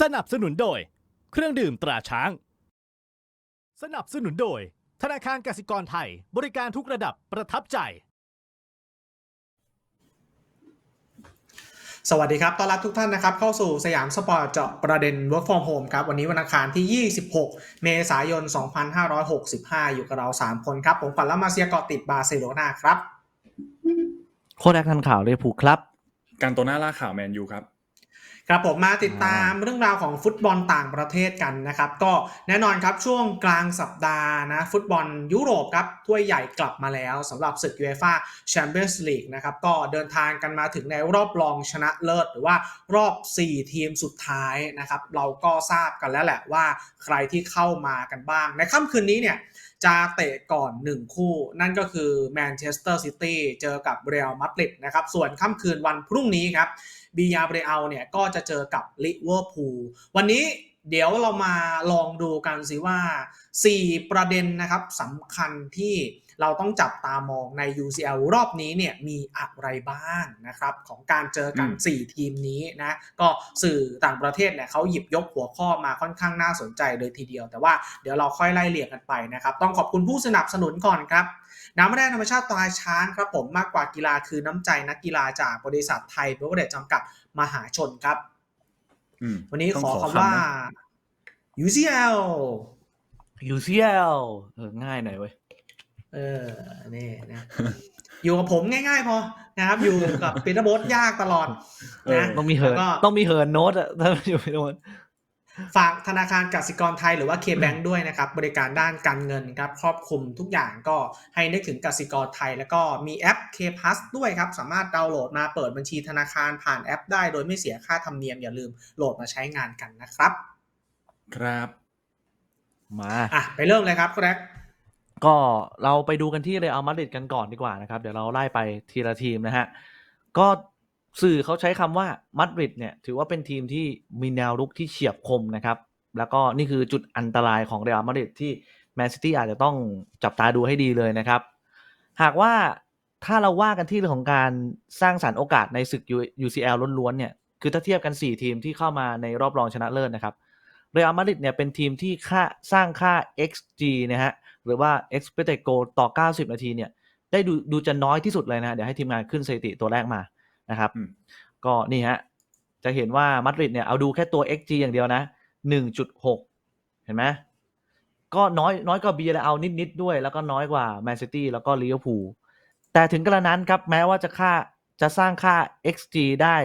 สนับสนุนโดย เครื่องดื่มตราช้าง สนับสนุนโดย ธนาคารกสิกรไทย บริการทุกระดับประทับใจ สวัสดีครับ ต้อนรับทุกท่านนะครับ เข้าสู่สยามสปอร์ตเจาะประเด็น Work from Home ครับ วันนี้วันอังคารที่ 26 เมษายน 2565 อยู่กับเรา 3 คนครับ ผมขวัญละมาเซียเกาะติดบาร์เซโลนาครับ โคตรแอคทันข่าวเลยผูกครับ การตัวหน้าล่าข่าวแมนยูครับ ครับผมมาติดตามเรื่องราวของฟุตบอลต่างประเทศกันนะครับ ก็แน่นอนครับช่วงกลางสัปดาห์นะฟุตบอลยุโรปครับถ้วยใหญ่กลับมาแล้วสำหรับศึกยูเอฟ่าแชมเปี้ยนส์ลีกนะครับก็เดินทางกันมาถึงในรอบรองชนะเลิศ หรือว่ารอบ 4 ทีมสุดท้ายนะครับเราก็ทราบกันแล้วแหละว่าใครที่เข้ามากันบ้าง ในค่ำคืนนี้เนี่ยจะเตะก่อน 1 คู่ นั่นก็คือแมนเชสเตอร์ซิตี้เจอกับเรอัลมาดริดนะครับส่วนค่ำคืนวันพรุ่งนี้ครับ บียาเบรอัลเนี่ยก็จะเจอกับลิเวอร์พูลวันนี้เดี๋ยวเรามาลองดูกันสิว่า 4 ประเด็นนะครับสำคัญที่ เราต้องจับตามองใน UCL รอบนี้เนี่ยมีอะไรบ้างนะครับของการเจอกันอืม4ทีมนี้นะก็สื่อต่างประเทศเนี่ยเขาหยิบยกหัวข้อมาค่อนข้างน่าสนใจเลยทีเดียว แต่ว่าเดี๋ยวเราค่อยไล่เรียงกันไปนะครับ ต้องขอบคุณผู้สนับสนุนก่อนครับน้ำแร่ธรรมชาติตราช้างครับผมมากกว่ากีฬาคือน้ำใจนักกีฬาจากบริษัทไทยเบเวอร์เรจจำกัดมหาชนครับอืมวันนี้ต้งขอคำว่านะ UCL UCL เออง่ายหน่อยเว้ย เออ นี่นะ อยู่กับผมง่ายๆ พอ นะครับ อยู่กับปีเตอร์โบสยากตลอดนะต้องมีเหินแล้วก็ต้องมีเหินโน้ตอะถ้าอยู่ไม่โดนฝากธนาคารกสิกรไทยหรือว่า K-Bank ด้วยนะครับ บริการด้านการเงินครับ ครอบคลุมทุกอย่างก็ให้นึกถึงกสิกรไทย แล้วก็มีแอป K Plus ด้วยครับ สามารถดาวน์โหลดมาเปิดบัญชีธนาคารผ่านแอปได้โดยไม่เสียค่าธรรมเนียมอย่าลืมโหลดมาใช้งานกันนะครับ ครับ มาอะไปเริ่มเลยครับแกรก ก็เราไปดูกันที่เรอัลมาดริดกันก่อนดีกว่านะครับ เดี๋ยวเราไล่ไปทีละทีมนะฮะ ก็สื่อเขาใช้คำว่ามาดริดเนี่ย ถือว่าเป็นทีมที่มีแนวรุกที่เฉียบคมนะครับ แล้วก็นี่คือจุดอันตรายของเรอัลมาดริดที่แมนซิตี้อาจจะต้องจับตาดูให้ดีเลยนะครับ หากว่าถ้าเราว่ากันที่เรื่องของการสร้างสรรค์โอกาสในศึก UCL ล้วนๆเนี่ยคือถ้าเทียบกัน 4 ทีมที่เข้ามาในรอบรองชนะเลิศนะครับเรอัลมาดริดเนี่ยเป็นทีมที่ค่าสร้างค่า XG นะฮะ หรือว่า expected goal ต่อ 90 นาทีเนี่ย ได้ดูดูจะน้อยที่สุดเลยนะ เดี๋ยวให้ทีมงานขึ้นสถิติตัวแรกมานะครับอืมก็นี่ฮะ จะเห็นว่ามาดริดเนี่ยเอาดูแค่ตัว xg อย่างเดียวนะ 1.6 เห็นไหมก็น้อยน้อยกว่า b แล้วเอานิด ๆ ด้วย แล้วก็น้อยกว่าแมนซิตี้แล้วก็ลิเวอร์พูลแต่ถึงกระนั้นครับ แม้ว่าจะค่าจะสร้างค่า xg ได้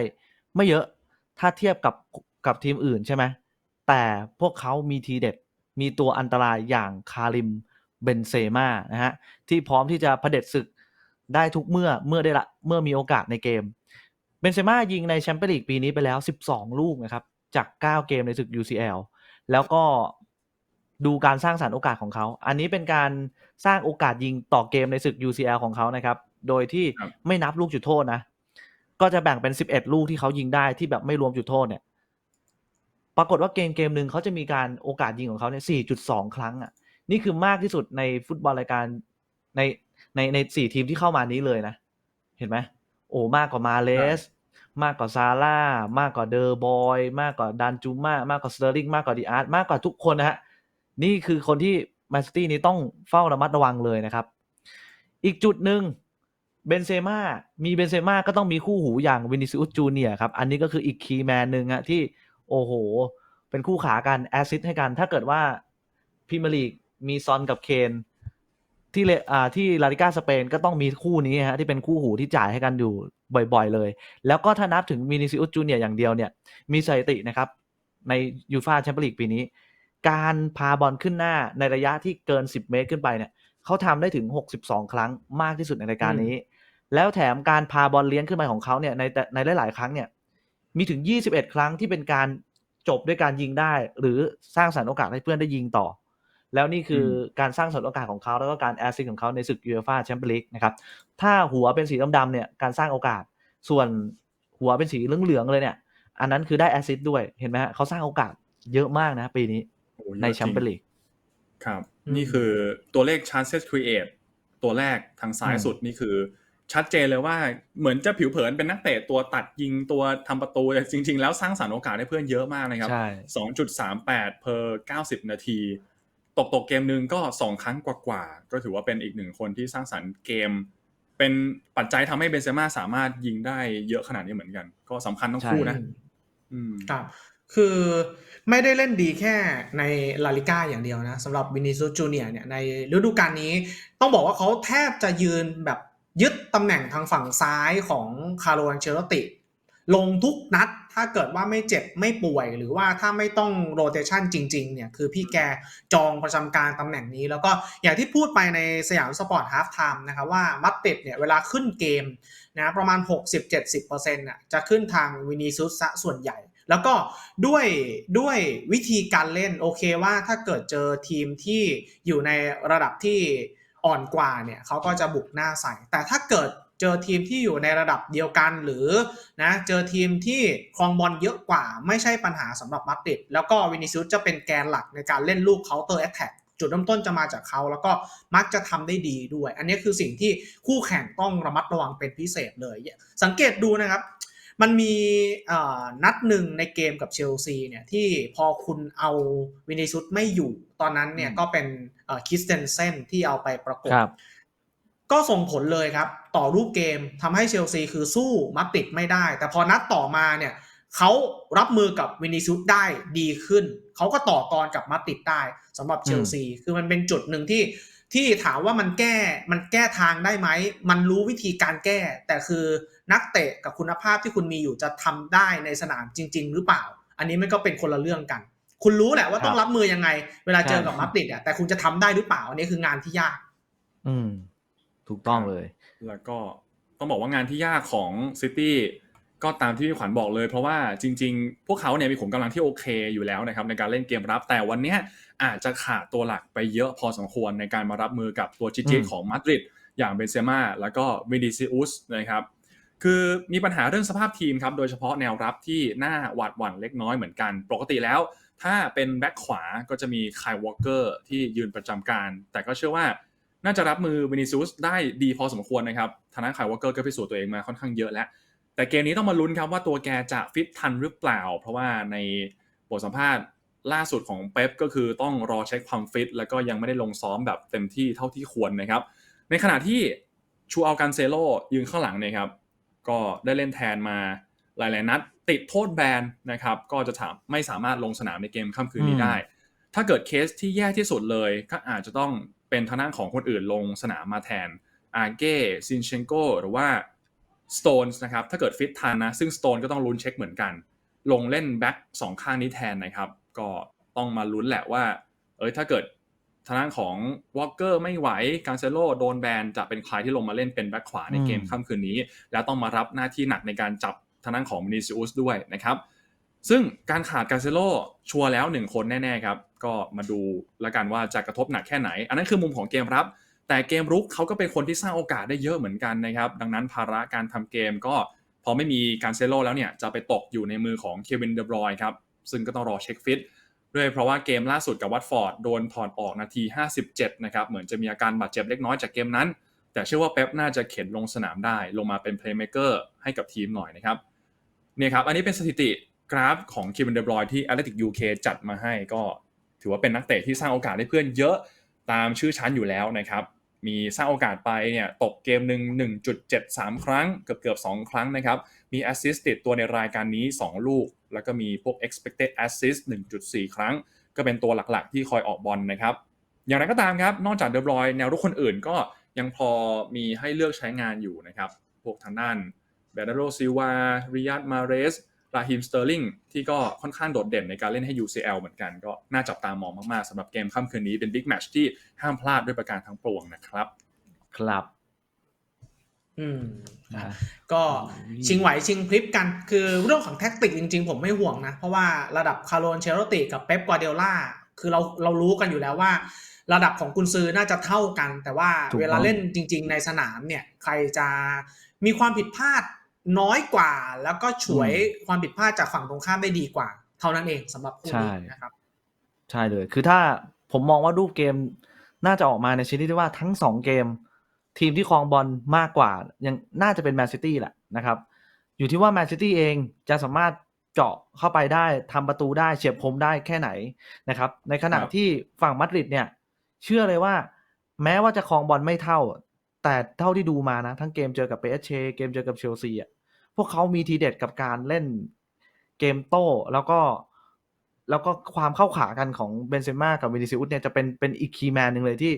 ไม่เยอะถ้าเทียบกับกับทีมอื่นใช่ไหมแต่พวกเขามีทีเด็ด มีตัวอันตรายอย่างคาริม เบนเซม่านะฮะที่พร้อมที่จะเผด็จศึกได้ทุกเมื่อเมื่อได้ละเมื่อมีโอกาสในเกมเบนเซม่ายิงในแชมเปี้ยนลีกปีนี้ไปแล้ว 12 ลูกนะครับ จาก 9 เกมในศึก UCL แล้วก็ดูการสร้างสรรค์โอกาสของเขา อันนี้เป็นการสร้างโอกาสยิงต่อเกมในศึก UCL ของเขานะครับ โดยที่ครับไม่นับลูกจุดโทษนะ ก็จะแบ่งเป็น 11 ลูกที่เขายิงได้ที่แบบไม่รวมจุดโทษเนี่ย ปรากฏว่าเกมเกมหนึ่งเขาจะมีการโอกาสยิงของเขาเนี่ย 4.2 ครั้งอะ นี่คือมากที่สุดในฟุตบอลรายการในในในสี่ทีมที่เข้ามานี้เลยนะ เห็นไหมโอ้มากกว่ามาเลส มากกว่าซาร่ามากกว่าเดอร์บอยมากกว่าดันจูมามากกว่าสเตอร์ลิงมากกว่าดีอาร์ตมากกว่าทุกคนนะฮะนี่คือคนที่แมนซิตี้นี้ต้องเฝ้าระมัดระวังเลยนะครับ อีกจุดหนึ่งเบนเซม่ามีเบนเซม่าก็ต้องมีคู่หูอย่างวินิซิอุสจูเนียร์ครับ อันนี้ก็คืออีกคีย์แมนหนึ่งอะที่ โอ้โห เป็นคู่ขากันแอซิสให้กัน ถ้าเกิดว่าพรีเมียร์ลีก มีซอนกับเคนที่เลอ่าที่ลาลิก้าสเปนก็ต้องมีคู่นี้ฮะที่เป็นคู่หูที่จ่ายให้กันอยู่บ่อยๆเลย แล้วก็ถ้านับถึงวินิซิอุสจูเนียอย่างเดียวเนี่ย มีสถิตินะครับ ในยูฟาแชมเปี้ยนลีกปีนี้ การพาบอลขึ้นหน้าในระยะที่เกิน 10 เมตรขึ้นไปเนี่ยเขาทำได้ถึง 62 ครั้งมากที่สุดในรายการนี้ แล้วแถมการพาบอลเลี้ยงขึ้นมาของเขาเนี่ยในแต่ในหลายๆ ครั้งเนี่ยมีถึง 21 ครั้งที่เป็นการจบด้วยการยิงได้ หรือสร้างสรรค์โอกาสให้เพื่อนได้ยิงต่อ แล้วนี่คืออการสร้างสรรค์โอกาสของเขาแล้วก็การแอสซิสต์ของเขาในศึกยูเอฟ่าแชมเปี้ยนลีกนะครับถ้าหัวเป็นสีดำๆเนี่ยการสร้างโอกาส ส่วนหัวเป็นสีเหลืองๆเลยเนี่ยอันนั้นคือได้แอสซิสต์ด้วยเห็นไหมฮะเขาสร้างโอกาสเยอะมากนะปีนี้โอ้เยอะในแชมเปี้ยนจริงลีกครับอืมนี่คือตัวเลข chances create ตัวแรกทางซ้ายอืมสุดนี่คือชัดเจนเลยว่าเหมือนจะผิวเผินเป็นนักเตะตัวตัดยิงตัวทำประตูแต่จริง ๆ แล้วสร้างสรรค์โอกาสให้เพื่อนเยอะมากนะครับใช่2.38 per 90 นาที ตกตกเกมหนึ่งก็2ครั้งกว่าๆก็ถือว่าเป็นอีกหนึ่งคนที่สร้างสรรค์เกม เป็นปัจจัยทำให้เบนเซม่าสามารถยิงได้เยอะขนาดนี้เหมือนกัน ก็สำคัญทั้งคู่นะอืมครับคือไม่ได้เล่นดีแค่ในลาลิก้าอย่างเดียวนะสำหรับวินิซูจูเนียเนี่ยในฤดูกาลนี้ ต้องบอกว่าเขาแทบจะยืนแบบยึดตำแหน่งทางฝั่งซ้ายของคาร์โลอันเชลติ ลงทุกนัดถ้าเกิดว่าไม่เจ็บไม่ป่วย หรือว่าถ้าไม่ต้องโรเตชันจริงๆเนี่ยคือพี่แกจองประจำการตำแหน่งนี้ แล้วก็อย่างที่พูดไปในสยามสปอร์ตฮาล์ฟไทม์นะครับว่ามัตติดเนี่ยเวลาขึ้นเกมนะประมาณ 60-70%น่ะจะขึ้นทางวินิซุสซะส่วนใหญ่แล้วก็ด้วยด้วยวิธีการเล่นโอเคว่าถ้าเกิดเจอทีมที่อยู่ในระดับที่อ่อนกว่าเนี่ยเขาก็จะบุกหน้าใส่แต่ถ้าเกิด เจอทีมที่อยู่ในระดับเดียวกันหรือนะเจอทีมที่ครองบอลเยอะกว่าไม่ใช่ปัญหาสำหรับมาดริดแล้วก็วินิซิอุสจะเป็นแกนหลักในการเล่นลูกเคาน์เตอร์แอตแทกจุดเริ่มต้นจะมาจากเขาแล้วก็มักจะทำได้ดีด้วย อันนี้คือสิ่งที่คู่แข่งต้องระมัดระวังเป็นพิเศษเลย สังเกตดูนะครับ มันมีเอ่อนัดหนึ่งในเกมกับเชลซีเนี่ยที่พอคุณเอาวินิซุสไม่อยู่ ตอนนั้นเนี่ยอืมก็เป็นเอ่อคิสเตนเซนที่เอาไปประกบครับก็ส่งผลเลยครับ ต่อรูปเกมทำให้เชลซีคือสู้มัดติดไม่ได้ แต่พอนัดต่อมาเนี่ยเขารับมือกับวินิซุสได้ดีขึ้น เขาก็ต่อกรกับมัดติดได้สำหรับเชลซีคือมันเป็นจุดหนึ่งที่ที่ถามว่ามันแก้มันแก้ทางได้ไหม มันรู้วิธีการแก้ แต่คือนักเตะกับคุณภาพที่คุณมีอยู่จะทำได้ในสนามจริง ๆ หรือเปล่า อันนี้มันก็เป็นคนละเรื่องกัน คุณรู้แหละว่าต้องรับมือยังไง เวลาเจอกับมัดติดอะแต่คุณจะทำได้หรือเปล่าอันนี้คืองานที่ยาก อืม ถูกต้องเลย แล้วก็ต้องบอกว่างานที่ยากของซิตี้ก็ตามที่พี่ขวัญบอกเลย เพราะว่าจริง ๆ พวกเขาเนี่ยมีขุมกำลังที่โอเคอยู่แล้วนะครับในการเล่นเกมรับ แต่วันนี้อาจจะขาดตัวหลักไปเยอะพอสมควรในการมารับมือกับตัวจิจิอืมของมาดริดอย่างเบนเซม่าแล้วก็วินิซิอุสนะครับคือมีปัญหาเรื่องสภาพทีมครับ โดยเฉพาะแนวรับที่หน่าหวาดหวั่นเล็กน้อยเหมือนกัน ปกติแล้ว ถ้าเป็นแบ็คขวาก็จะมีคายวอลเกอร์ที่ยืนประจำการ แต่ก็เชื่อว่า น่าจะรับมือวินิซูสได้ดีพอสมควรนะครับทางด้านคายวอลเกอร์ก็พิสูจน์ตัวเองมาค่อนข้างเยอะแล้วแต่เกมนี้ต้องมาลุ้นครับว่าตัวแกจะฟิตทันหรือเปล่า เพราะว่าในบทสัมภาษณ์ล่าสุดของเป๊ปก็คือต้องรอเช็คความฟิตแล้วก็ยังไม่ได้ลงซ้อมแบบเต็มที่เท่าที่ควรนะครับ ในขณะที่ชูอัลกันเซโลยืนข้างหลังเนี่ยครับ ก็ได้เล่นแทนมาหลาย ๆ นัด ติดโทษแบนนะครับ ก็จะถามไม่สามารถลงสนามในเกมค่ำคืนนี้อืมได้ ถ้าเกิดเคสที่แย่ที่สุดเลยก็อาจจะต้อง เป็นทางด้านของคนอื่นลงสนามมาแทนอาเก้ซินเชนโกหรือว่าสโตนส์นะครับถ้าเกิดฟิตทันนะซึ่งสโตนก็ต้องลุ้นเช็คเหมือนกัน ลงเล่นแบ็กสองข้างนี้แทนนะครับ ก็ต้องมาลุ้นแหละว่า เอ้ยถ้าเกิดทางด้านของวอลเกอร์ไม่ไหวการเซโลโดนแบนจะเป็นใครที่ลงมาเล่นเป็นแบ็คขวาในเกมอืมค่ำคืนนี้ แล้วต้องมารับหน้าที่หนักในการจับทางด้านของมินิซิอุสด้วยนะครับ ซึ่งการขาดการเซโลชัวร์แล้วหนึ่งคนแน่ๆครับ ก็มาดูแล้วกันว่าจะกระทบหนักแค่ไหน อันนั้นคือมุมของเกมรับ แต่เกมรุกเขาก็เป็นคนที่สร้างโอกาสได้เยอะเหมือนกันนะครับ ดังนั้นภาระการทำเกมก็พอไม่มีการเซโลแล้วเนี่ยจะไปตกอยู่ในมือของเควินเดบรอยครับ ซึ่งก็ต้องรอเช็คฟิตด้วยเพราะว่าเกมล่าสุดกับวัตฟอร์ดโดนถอดออกนาที 57 นะครับ เหมือนจะมีอาการบาดเจ็บเล็กน้อยจากเกมนั้น แต่เชื่อว่าเป๊ปน่าจะเข็นลงสนามได้ ลงมาเป็นเพลย์เม k เกอร์ให้กับทีมหน่อยนะครับเนี่ยครับอันนี้เป็นสถิติกราฟของเคิมเบนเดบรอยที่ Athletic UK จัดมาให้ก็ ถือว่าเป็นนักเตะที่สร้างโอกาสให้เพื่อนเยอะตามชื่อชั้นอยู่แล้วนะครับ มีสร้างโอกาสไปเนี่ยตกเกมหนึ่ง1.73 ครั้ง เกือบเกือบ2ครั้งนะครับ มีแอสซิสต์ติดตัวในรายการนี้ 2 ลูก แล้วก็มีพวก expected assist 1.4 ครั้ง ก็เป็นตัวหลักๆ ที่คอยออกบอลนะครับ อย่างไรก็ตามครับ นอกจากเดบรอยแนวรุกคนอื่นก็ยังพอมีให้เลือกใช้งานอยู่นะครับ พวกทางด้านเบรนโรซิวาริยัตมาเรส ราฮิมสเตอร์ลิงที่ก็ค่อนข้างโดดเด่นในการเล่นให้ UCL เหมือนกัน ก็น่าจับตามองมากๆสำหรับเกมค่ำคืนนี้เป็นบิ๊กแมตช์ที่ห้ามพลาดด้วยประการทั้งปวงนะครับ ครับ อืมนะก็ชิงไหวชิงพลิบกัน คือเรื่องของแท็กติกจริง ๆ ผมไม่ห่วงนะ เพราะว่าระดับคาร์โลนเชโรติกับเป๊ปกวาเดโอล่าคือเราเรารู้กันอยู่แล้วว่า ระดับของกุนซือน่าจะเท่ากัน แต่ว่าถูกต้องเวลาเล่นจริง ๆ ในสนามเนี่ย ใครจะมีความผิดพลาด น้อยกว่า แล้วก็ฉวยความผิดพลาดจากฝั่งตรงข้ามได้ดีกว่า เท่านั้นเองสำหรับคู่นี้นะครับ ใช่เลย คือถ้าผมมองว่ารูปเกมน่าจะออกมาในชนิดที่ว่าทั้งสองเกม ทีมที่ครองบอลมากกว่า ยังน่าจะเป็นแมนซิตี้แหละนะครับ อยู่ที่ว่าแมนซิตี้เองจะสามารถเจาะเข้าไปได้ทำประตูได้เฉียบคมได้แค่ไหนนะครับ ในขณะครับที่ฝั่งมาดริดเนี่ย เชื่อเลยว่า แม้ว่าจะครองบอลไม่เท่า แต่เท่าที่ดูมานะ ทั้งเกมเจอกับเปเอเชเกมเจอกับเชลซีอะ พวกเขามีทีเด็ดกับการเล่นเกมโต้แล้วก็แล้วก็ความเข้าขากันของเบนเซม่ากับวินิซิอุสเนี่ยจะเป็นเป็นอีกคีย์แมนหนึ่งเลยที่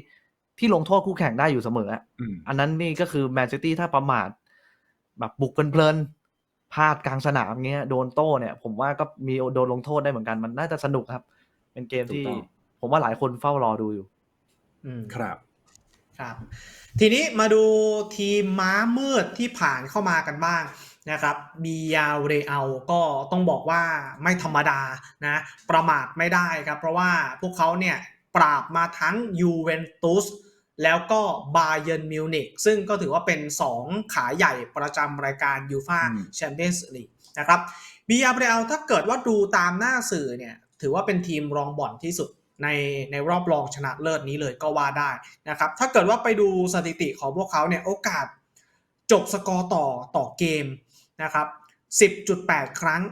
ที่ลงโทษคู่แข่งได้อยู่เสมออะอืมอันนั้นนี่ก็คือแมนซิตี้ถ้าประมาทแบบบุกเพลินๆพลาดกลางสนามเงี้ยโดนโต้เนี่ย ผมว่าก็มีโดนลงโทษได้เหมือนกันมันน่าจะสนุกครับ เป็นเกมที่ถูกต้องผมว่าหลายคนเฝ้ารอดูอยู่อืมครับครับ ทีนี้มาดูทีมม้ามืดที่ผ่านเข้ามากันบ้าง นะครับบียาเรอัลก็ต้องบอกว่าไม่ธรรมดานะประมาทไม่ได้ครับเพราะว่าพวกเขาเนี่ยปราบมาทั้งยูเวนตุสแล้วก็บาเยิร์นมิวนิกซึ่งก็ถือว่าเป็น 2 ขาใหญ่ประจำรายการยูฟาอืมแชมเปี้ยนส์ลีกนะครับบียาเรอัลถ้าเกิดว่าดูตามหน้าสื่อเนี่ยถือว่าเป็นทีมรองบ่อนที่สุดในในรอบรองชนะเลิศนี้เลยก็ว่าได้นะครับถ้าเกิดว่าไปดูสถิติของพวกเขาเนี่ยโอกาสจบสกอร์ต่อต่อเกม นะครับ 10.8 ครั้ง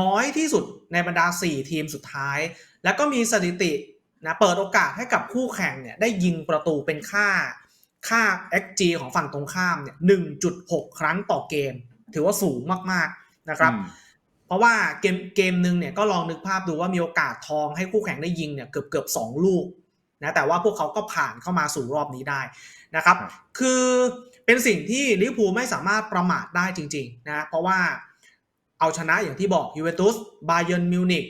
น้อยที่สุดในบรรดา 4 ทีมสุดท้าย แล้วก็มีสถิตินะเปิดโอกาสให้กับคู่แข่งเนี่ยได้ยิงประตูเป็นค่าค่า xG ของฝั่งตรงข้ามเนี่ย 1.6 ครั้งต่อเกม ถือว่าสูงมากๆนะครับอืมเพราะว่าเกมเกมหนึ่งเนี่ยก็ลองนึกภาพดูว่ามีโอกาสทองให้คู่แข่งได้ยิงเนี่ยเกือบเกือบสองลูกนะแต่ว่าพวกเขาก็ผ่านเข้ามาสู่รอบนี้ได้นะครับครับคือ เป็นสิ่งที่ลิเวอร์พูลไม่สามารถประมาทได้จริงๆนะเพราะว่าเอาชนะอย่างที่บอกยูเวนตุสบาเยิร์นมิวนิก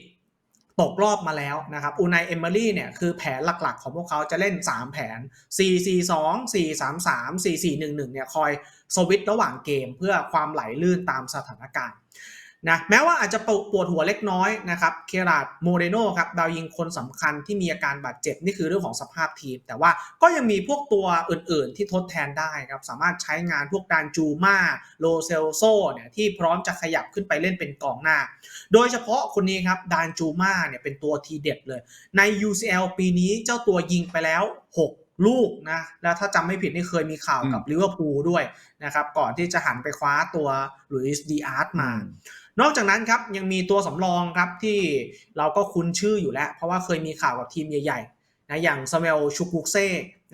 ตกรอบมาแล้วนะครับอูนายเอมเบอรี่เนี่ยคือแผนหลักๆ ของพวกเขาจะเล่น 3 แผน 4-4-2 4-3-3 4-4-1-1เนี่ยคอยสวิตระหว่างเกมเพื่อความไหลลื่นตามสถานการณ์ นะแม้ว่าอาจจะปวดหัวเล็กน้อยนะครับเคราดโมเรโนครับดาวยิงคนสำคัญที่มีอาการบาดเจ็บ นี่คือเรื่องของสภาพทีม แต่ว่าก็ยังมีพวกตัวอื่นๆ ที่ทดแทนได้ครับสามารถใช้งานพวกดานจูมาโลเซลโซเนี่ยที่พร้อมจะขยับขึ้นไปเล่นเป็นกองหน้า โดยเฉพาะคนนี้ครับดานจูมาเนี่ยเป็นตัวทีเด็ดเลย ใน UCL ปีนี้เจ้าตัวยิงไปแล้ว 6ลูกนะแล้วถ้าจำไม่ผิดนี่เคยมีข่าวกับลิเวอร์พูลด้วยนะครับก่อนที่จะหันไปคว้าตัวลุยส์ดีอาร์ตมา นอกจากนั้นครับยังมีตัวสำรองครับที่เราก็คุ้นชื่ออยู่แล้ว เพราะว่าเคยมีข่าวกับทีมใหญ่ๆนะอย่างซาเมลชูกุกเซ่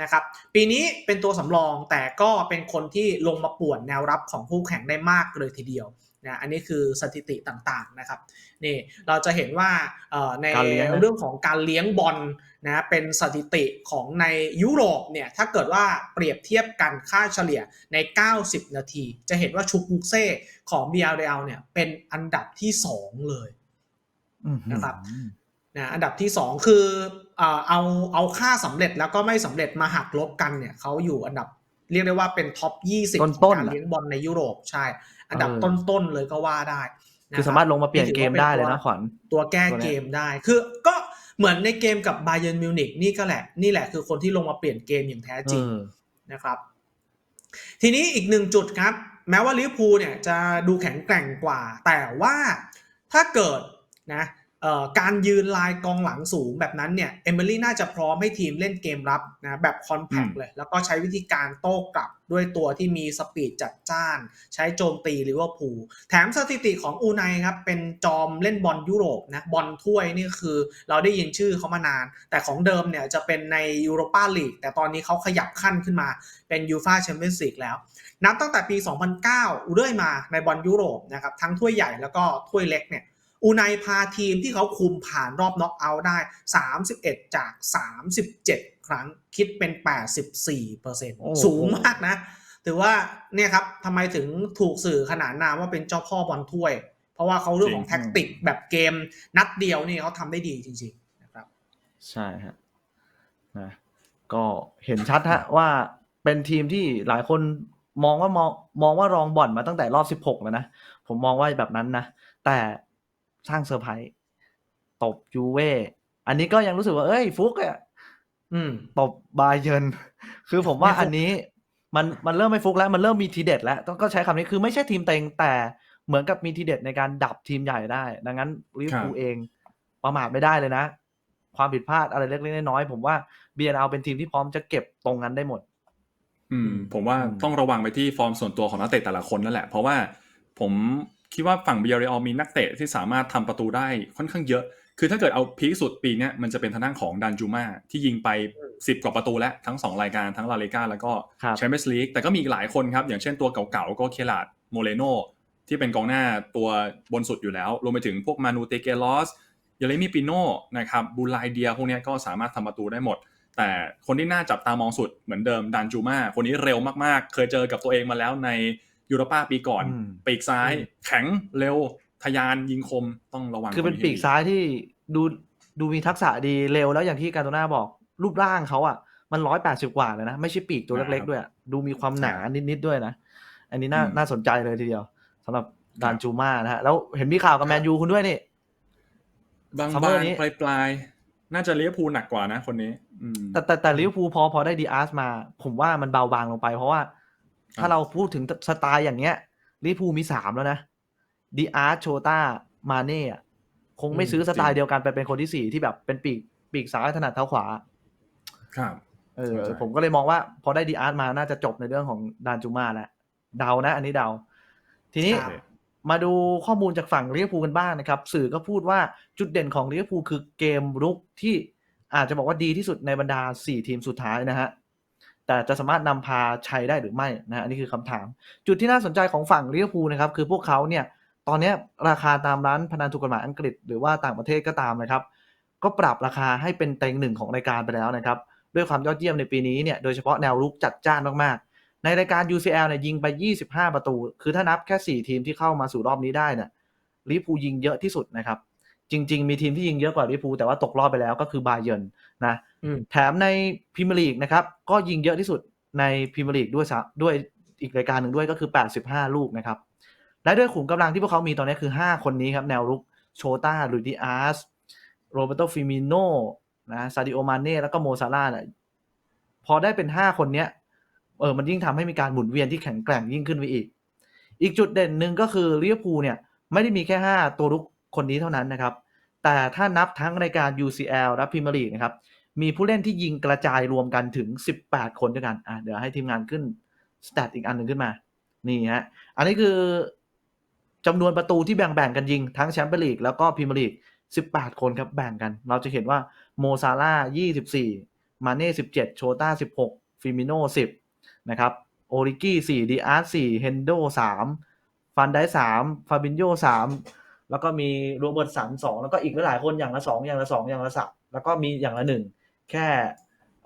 นะครับปีนี้เป็นตัวสำรองแต่ก็เป็นคนที่ลงมาป่วนแนวรับของคู่แข่งได้มากเลยทีเดียว นะอันนี้คือสถิติต่างๆนะครับนี่เราจะเห็นว่าเอ่อในการเลี้ยงนะเรื่องของการเลี้ยงบอลนะเป็นสถิติของในยุโรปเนี่ยถ้าเกิดว่าเปรียบเทียบกันค่าเฉลี่ยใน 90 นาที จะเห็นว่าชุกบุกเซ่ของ b r l เนี่ยเป็นอันดับที่ 2 เลยอืมนะครับนะอันดับที่ 2 คือเอ่อเอาเอาค่าสำเร็จแล้วก็ไม่สำเร็จมาหักลบกันเนี่ยเขาอยู่อันดับ เรียกได้ว่าเป็นท็อป 20 ของต้นๆการอะเลี้ยงบอลในยุโรปใช่ อันดับเออต้นๆเลยก็ว่าได้นะคือสามารถลงมาเปลี่ยนเกมได้เลยนะขวัญตัวแก้ตัวเนี้ยเกมได้คือก็เหมือนในเกมกับบาเยิร์นมิวนิกนี่ก็แหละนี่แหละคือคนที่ลงมาเปลี่ยนเกมอย่างแท้จริงเออนะครับ ทีนี้อีกหนึ่งจุดครับ แม้ว่าลิเวอร์พูลเนี่ยจะดูแข็งแกร่งกว่า แต่ว่าถ้าเกิดนะเอ่อ การยืนลายกองหลังสูงแบบนั้นเนี่ยเอมิลี่น่าจะพร้อมให้ทีมเล่นเกมรับนะแบบคอนแพคอืมเลย แล้วก็ใช้วิธีการโต้กลับด้วยตัวที่มีสปีดจัดจ้าน ใช้โจมตีลิเวอร์พูลแถมสถิติของอูไนครับ เป็นจอมเล่นบอลยุโรปนะบอลถ้วยนี่คือ เราได้ยินชื่อเขามานาน แต่ของเดิมเนี่ยจะเป็นในยูโรปาลีกแต่ตอนนี้เขาขยับขั้นขึ้นมาเป็นยูฟาแชมเปี้ยนส์ลีกแล้ว นับตั้งแต่ปี 2009 เรื่อยมาในบอลยุโรปนะครับทั้งถ้วยใหญ่แล้วก็ถ้วยเล็กเนี่ย อูไนพาทีมที่เขาคุมผ่านรอบน็อกเอาท์ได้ 31 จาก 37 ครั้งคิดเป็น 84%สูงมากนะ ถือว่าเนี่ยครับทำไมถึงถูกสื่อขนานนามว่าเป็นเจ้าพ่อบอลถ้วย เพราะว่าเขาเรื่องของจริงแท็กติกแบบเกมนัดเดียวนี่เขาทำได้ดีจริงๆนะครับ ใช่ฮะนะก็เห็นชัดฮะว่าเป็นทีมที่หลายคนมองว่ามองมองว่ารองบ่อนมาตั้งแต่รอบสิบหกแล้วนะ ผมมองว่าแบบนั้นนะ แต่ สร้างเซอร์ไพรส์ตบยูเว่อันนี้ก็ยังรู้สึกว่า เอ้ย ฟุกอะอืมตบบาเยิร์นคือผมว่าไม่ฟุกอันนี้มันมันเริ่มไม่ฟุกแล้ว มันเริ่มมีทีเด็ดแล้วต้องก็ใช้คำนี้คือไม่ใช่ทีมเต็งแต่เหมือนกับมีทีเด็ดในการดับทีมใหญ่ได้ ดังนั้นลิเวอร์พูลเองประมาทไม่ได้เลยนะ ความผิดพลาดอะไรเล็กๆน้อยๆผมว่า BNL เป็นทีมที่พร้อมจะเก็บตรงนั้นได้หมด อืม ผมว่าอืมต้องระวังไปที่ฟอร์มส่วนตัวของนักเตะแต่ละคนนั่นแหละ เพราะว่าผม คิดว่าฝั่งบิยาเรอลมีนักเตะที่สามารถทำประตูได้ค่อนข้างเยอะ คือถ้าเกิดเอาพีคสุดปีเนี้ยมันจะเป็นทางด้านของดันจูมาที่ยิงไป 10 กว่าประตูแล้วทั้ง 2 รายการทั้งลาเลกาแล้วก็ครับแชมเปี้ยนส์ลีกแต่ก็มีอีกหลายคนครับ อย่างเช่นตัวเก่าๆ ก็เคลาดโมเรโนที่เป็นกองหน้าตัวบนสุดอยู่แล้ว รวมไปถึงพวกมานูเตเกลอสเยเลมีปิโนนะครับบูไลเดียพวกเนี้ยก็สามารถทำประตูได้หมด แต่คนที่น่าจับตามองสุดเหมือนเดิมดันจูมาคนนี้เร็วมากๆ เคยเจอกับตัวเองมาแล้วใน ยูโรป้าปีก่อนอืมปีกซ้ายอืมแข็งเร็วทะยานยิงคมต้องระวัง คือเป็นให้ปีกดีซ้ายที่ดูดูมีทักษะดีเร็วแล้วอย่างที่การโตนาบอกรูปร่างเขาอะ มันร้อยแปดสิบกว่าเลยนะ ไม่ใช่ปีกตัวเล็กๆด้วยอะดูมีความหนานิดๆด้วยนะ อันนี้น่าอืมน่าสนใจเลยทีเดียวสำหรับดานจูมานะฮะ แล้วเห็นมีข่าวกับแมนยูคุณด้วยนี่บางซัมเมอร์บางนี้ปลายปลายๆน่าจะเลี้ยพูลหนักกว่านะคนนี้อืมแต่แต่แต่ลิเวอร์พูลพอพอได้ดีอาร์สมา ผมว่ามันเบาบางลงไปเพราะว่า ถ้าเราพูดถึงสไตล์อย่างเงี้ยลิเวอร์พูลมีสามแล้วนะดีอาร์สโชตามาเน่อะคงไม่อืมซื้อสไตจริล์งเดียวกันไปเป็นคนที่สี่ที่แบบเป็นปีกปีกซ้ายถนัดเท้าขวา ครับ เออเข้าใจผมก็เลยมองว่า พอได้ดีอาร์ตมาน่าจะจบในเรื่องของดานจูมาแล้วเดานะ อันนี้เดา ทีนี้ครับมาดูข้อมูลจากฝั่งลิเวอร์พูลกันบ้างนะครับ สื่อก็พูดว่าจุดเด่นของลิเวอร์พูลคือเกมรุกที่อาจจะบอกว่าดีที่สุดในบรรดา 4 ทีมสุดท้ายนะฮะ แต่จะสามารถนำพาใชัยได้หรือไม่นะอันนี้คือคำถาม จุดที่น่าสนใจของฝั่งลิเวอร์พูลนะครับคือพวกเขาเนี่ยตอนนี้ราคาตามร้านพนันถูกกฎหมายอังกฤษหรือว่าต่างประเทศก็ตามนะครับ ก็ปรับราคาให้เป็นเต็งหนึ่งของรายการไปแล้วนะครับ ด้วยความยอดเยี่ยมในปีนี้เนี่ยโดยเฉพาะแนวรุกจัดจ้านมากๆ ในรายการ UCL เนี่ยยิงไป 25 ประตู คือถ้านับแค่ 4 ทีมที่เข้ามาสู่รอบนี้ได้เนี่ยลิเวอร์พูลยิงเยอะที่สุดนะครับ จริง ๆ มีทีมที่ยิงเยอะกว่าลิเวอร์พูลแต่ว่าตกรอบไปแล้วก็คือบาเยิร์นนะ แถมในพรีเมียร์ลีกนะครับ ก็ยิงเยอะที่สุดในพรีเมียร์ลีกด้วยด้วยอีกรายการหนึ่งด้วยก็คือ 85 ลูกนะครับ และด้วยขุมกำลังที่พวกเขามีตอนนี้คือ 5 คนนี้ครับ แนวรุกโชต้าลูดิอาร์สโรเบโตฟิมิโนนะซาดิโอมาเน่แล้วก็โมซาร่าเนี่ยพอได้เป็น 5 คนเนี้ยเออมันยิ่งทำให้มีการหมุนเวียนที่แข็งแกร่งยิ่งขึ้นไปอีก อีกจุดเด่นหนึ่งก็คือลิเวอร์พูลเนี่ยไม่ได้มีแค่ 5 ตัวรุกคนนี้เท่านั้นนะครับ แต่ถ้านับทั้งรายการ UCL และพรีเมียร์ลีกนะครับ มีผู้เล่นที่ยิงกระจายรวมกันถึง 18 คนด้วยกัน อะเดี๋ยวให้ทีมงานขึ้นสแตทอีกอันหนึ่งขึ้นมา นี่ฮะ อันนี้คือจำนวนประตูที่แบ่งๆกันยิง ทั้งแชมเปี้ยนลีกแล้วก็พรีเมียร์ลีก 18 คนครับแบ่งกัน เราจะเห็นว่าโมซาร่า24 มาเน่17 โชต้า 16 ฟิมิโน่10 นะครับ โอริกี้4ดีอาร์4เฮนโด3ฟันได้3ฟาบินโย3แล้วก็มีโรเบิร์ตสัน2แล้วก็อีกหลายคนอย่างละ 2 อย่างละ 2 อย่างละสับแล้วก็มีอย่างละหนึ่ง แค่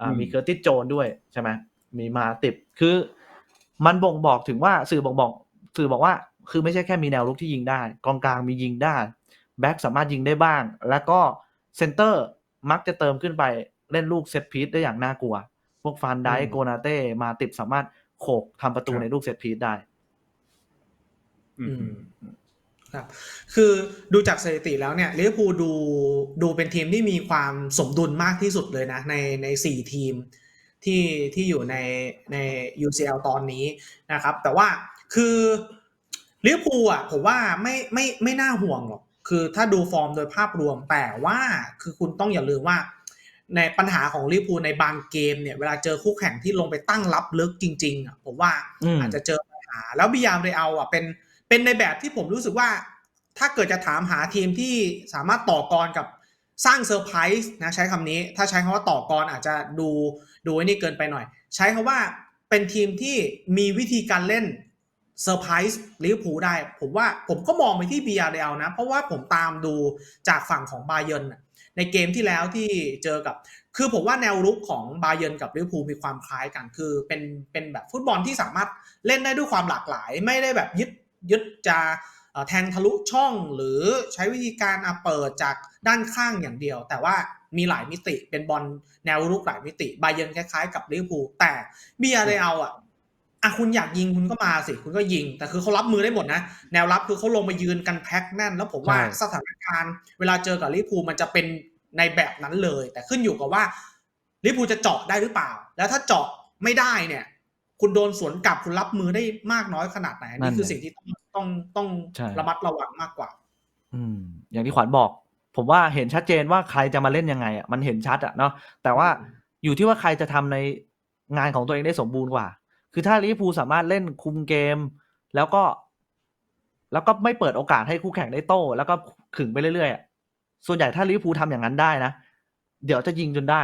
อ่าอืมมีเคอร์ติสโจนด้วยใช่ไหมมีมาติบคือมันบ่งบอกถึงว่าสื่อบ่งบอกสื่อบอกว่า คือไม่ใช่แค่มีแนวรุกที่ยิงได้ กองกลางมียิงได้แบ็กสามารถยิงได้บ้าง แล้วก็เซนเตอร์มักจะเติมขึ้นไปเล่นลูกเซตพีซได้อย่างน่ากลัว พวกฟันไดอืมโกนาเต้มาติบสามารถโขกทำประตูครับในลูกเซตพีซได้อืม ครับคือดูจากสถิติแล้วเนี่ยลิเวอร์พูลดูดูเป็นทีมที่มีความสมดุลมากที่สุดเลยนะ ในในสี่ทีมที่ที่อยู่ในใน UCL ตอนนี้นะครับ แต่ว่าคือลิเวอร์พูลอะผมว่าไม่ไม่ไม่น่าห่วงหรอก คือถ้าดูฟอร์มโดยภาพรวมแต่ว่าคือคุณต้องอย่าลืมว่า ในปัญหาของลิเวอร์พูลในบางเกมเนี่ยเวลาเจอคู่แข่งที่ลงไปตั้งรับลึกจริง ๆอะผมว่าอืมอาจจะเจอปัญหาแล้วบิยามเรอัลอะเป็น เป็นในแบบที่ผมรู้สึกว่าถ้าเกิดจะถามหาทีมที่สามารถต่อกรกับสร้างเซอร์ไพรส์นะใช้คำนี้ ถ้าใช้คำว่าต่อกรอาจจะดูดูไอ้นี่เกินไปหน่อย ใช้คำว่าเป็นทีมที่มีวิธีการเล่นเซอร์ไพรส์ลิเวอร์พูลได้ ผมว่าผมก็มองไปที่บียาเรลนะ เพราะว่าผมตามดูจากฝั่งของบาเยนในเกมที่แล้วที่เจอกับ คือผมว่าแนวรุกของบาเยนกับลิเวอร์พูลมีความคล้ายกัน คือเป็นเป็นแบบฟุตบอลที่สามารถเล่นได้ด้วยความหลากหลาย ไม่ได้แบบยึด ยึดจะแทงทะลุช่องหรือใช้วิธีการเปิดจากด้านข้างอย่างเดียว แต่ว่ามีหลายมิติเป็นบอลแนวรุกหลายมิติบาเยนคล้ายๆ กับลิเวอร์พูลแต่บียาเรอัลอะอะคุณอยากยิงคุณก็มาสิคุณก็ยิง แต่คือเขารับมือได้หมดนะ แนวรับคือเขาลงมายืนกันแพ็คแน่น แล้วผมว่าสถานการณ์ เวลาเจอกับลิเวอร์พูลมันจะเป็นในแบบนั้นเลย แต่ขึ้นอยู่กับว่าลิเวอร์พูลจะเจาะได้หรือเปล่า แล้วถ้าเจาะไม่ได้เนี่ย คุณโดนสวนกลับคุณรับมือได้มากน้อยขนาดไหนอันนั่นี่นคือไงสิ่งที่ต้องต้องต้องใช่ระมัดระวังมากกว่า อืม อย่างที่ขวัญบอก ผมว่าเห็นชัดเจนว่าใครจะมาเล่นยังไงอะมันเห็นชัดอะเนาะแต่ว่าอยู่ที่ว่าใครจะทำในงานของตัวเองได้สมบูรณ์กว่า คือถ้าลิเวอร์พูลสามารถเล่นคุมเกม แล้วก็ แล้วก็ไม่เปิดโอกาสให้คู่แข่งได้โต้แล้วก็ขึงไปเรื่อยๆอะส่วนใหญ่ถ้าลิเวอร์พูลทำอย่างนั้นได้นะเดี๋ยวจะยิงจนได้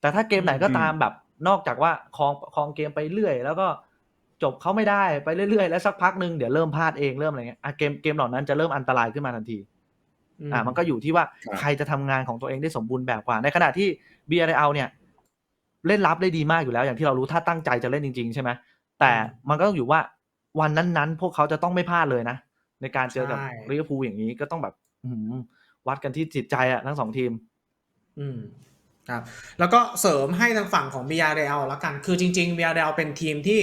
แต่ถ้าเกมไหนก็ตามแบบ นอกจากว่าคลองคลองเกมไปเรื่อย แล้วก็จบเขาไม่ได้ไปเรื่อยๆแล้วสักพักหนึ่งเดี๋ยวเริ่มพลาดเองเริ่มอะไรเงี้ยอะเกมเกมเหล่านั้นจะเริ่มอันตรายขึ้นมาทันทีอ่ามันก็อยู่ที่ว่าครับใครจะทำงานของตัวเองได้สมบูรณ์แบบกว่า ในขณะที่ BRL เนี่ย เล่นรับได้ดีมากอยู่แล้ว อย่างที่เรารู้ถ้าตั้งใจจะเล่นจริง ๆ ใช่ไหมแต่มันก็ต้องอยู่ว่าวันนั้นๆ พวกเขาจะต้องไม่พลาดเลยนะ ในการเจอกับใช่ลิเวอร์พูลอย่างนี้ก็ต้องแบบอื้อหือวัดกันที่จิตใจอะทั้งสองทีม อืม ครับแล้วก็เสริมให้ทางฝั่งของ BRL แล้วกัน คือจริงๆ BRL เป็นทีมที่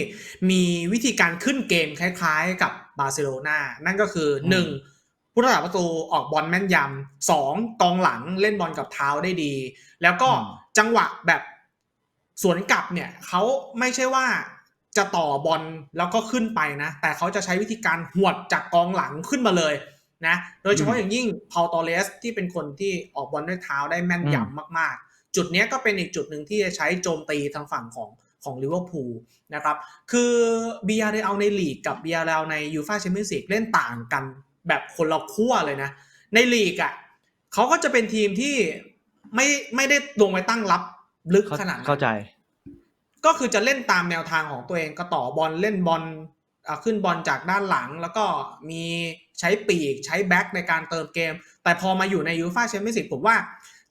มีวิธีการขึ้นเกมคล้ายๆกับบาร์เซโลนานั่นก็คืออืม 1. ผู้รักษาประตูออกบอลแม่นยำสองกองหลังเล่นบอลกับเท้าได้ดี แล้วก็จังหวะแบบสวนกลับเนี่ยเขาไม่ใช่ว่าจะต่อบอลแล้วก็ขึ้นไปนะ แต่เขาจะใช้วิธีการหวดจากกองหลังขึ้นมาเลยนะ โดยเฉพาะอย่างยิ่งพา l ตอเลสที่เป็นคนที่ออกบอลด้วยเท้าได้แม่นยำมากๆ จุดเนี้ยก็เป็นอีกจุดหนึ่งที่จะใช้โจมตีทางฝั่งของของลิเวอร์พูลนะครับ คือ BRL ในลีกกับ BRL ในยูฟาแชมเปี้ยนส์ลีกเล่นต่างกันแบบคนละขั้วเลยนะ ในลีกอะเขาก็จะเป็นทีมที่ไม่ไม่ได้ลงไปตั้งรับลึกเข้าขนาดนั้นเข้าใจ ก็คือจะเล่นตามแนวทางของตัวเองก็ต่อบอลเล่นบอลอะขึ้นบอลจากด้านหลัง แล้วก็มีใช้ปีกใช้แบ็คในการเติมเกม แต่พอมาอยู่ในยูฟ่าแชมเปี้ยนส์ลีกผมว่า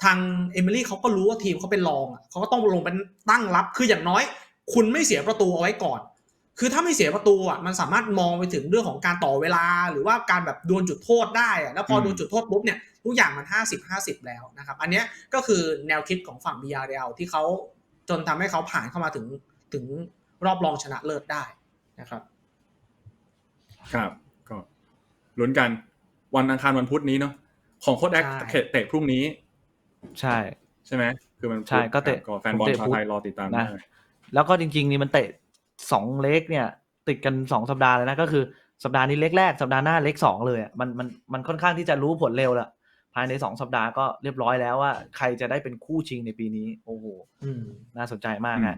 ทางเอมิลี่เขาก็รู้ว่าทีมเขาเป็นรองอะเขาก็ต้องลงเป็นตั้งรับคืออย่างน้อย คุณไม่เสียประตูเอาไว้ก่อน คือถ้าไม่เสียประตูอะมันสามารถมองไปถึงเรื่องของการต่อเวลา หรือว่าการแบบดวลจุดโทษได้อะแล้วพออืมดวลจุดโทษปุ๊บเนี่ยทุกอย่างมัน 50 50 แล้วนะครับอันเนี้ยก็คือแนวคิดของฝั่ง BRL ที่เขาจนทำให้เขาผ่านเข้ามาถึงถึงรอบรองชนะเลิศได้นะครับ ครับก็ลุ้นกันวันอังคารวันพุธนี้เนาะของโค้ดแอคใช่เตะพรุ่งนี้ ใช่ ใช่ไหมคือมันพุธใช่ก็เตะครับก็แฟนบอลเตะชาวพุธไทยรอติดตามนะได้แล้วก็จริง ๆ นี่มันเตะสองเล็กเนี่ย ติดกันสองสัปดาห์เลยนะก็คือสัปดาห์นี้เล็กแรกสัปดาห์หน้าเล็กสองเลยอะมันมันมันค่อนข้างที่จะรู้ผลเร็วละภายในสองสัปดาห์ก็เรียบร้อยแล้วว่า ใครจะได้เป็นคู่ชิงในปีนี้ โอ้โหอืมน่าสนใจมากฮะ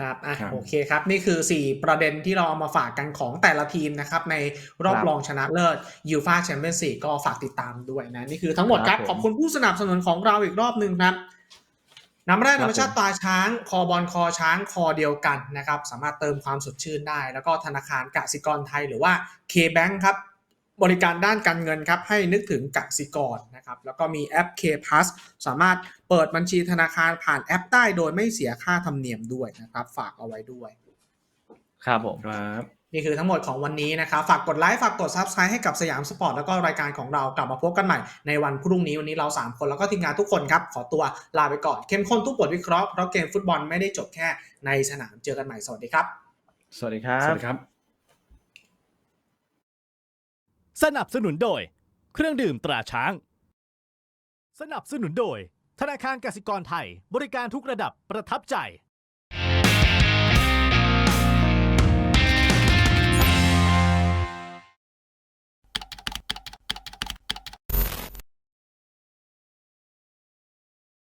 ครับ อะครับโอเคครับ นี่คือ 4 ประเด็นที่เราเอามาฝากกันของแต่ละทีมนะครับ ในรอบครับรองชนะเลิศยูฟาแชมเปี้ยนส์ลีกก็ฝากติดตามด้วยนะ นี่คือทั้งหมดครับครับผมขอบคุณผู้สนับสนุนของเราอีกรอบหนึ่งครับ น้ำแร่คธรัรบรมชาติตาช้าง คอบอลคอช้างคอเดียวกันนะครับ สามารถเติมความสดชื่นได้ แล้วก็ธนาคารกสิกรไทยหรือว่า K-Bank ครับ บริการด้านการเงินครับให้นึกถึงกสิกรนะครับแล้วก็มีแอป K Plus สามารถเปิดบัญชีธนาคารผ่านแอปได้โดยไม่เสียค่าธรรมเนียมด้วยนะครับ ฝากเอาไว้ด้วย ครับผมครับนี่คือทั้งหมดของวันนี้นะครับ ฝากกดไลค์ ฝากกด Subscribe ให้กับสยามสปอร์ตแล้วก็รายการของเรากลับมาพบกันใหม่ในวันพรุ่งนี้ วันนี้เรา 3 คนแล้วก็ทีมงานทุกคนครับ ขอตัวลาไปก่อน เข้มข้นทุกบทวิเคราะห์เพราะเกมฟุตบอลไม่ได้จบแค่ในสนามเจอกันใหม่ สวัสดีครับ สวัสดีครัสบวัสดีครับ สนับสนุนโดย เครื่องดื่มตราช้าง สนับสนุนโดย ธนาคารกสิกรไทย บริการทุกระดับประทับใจ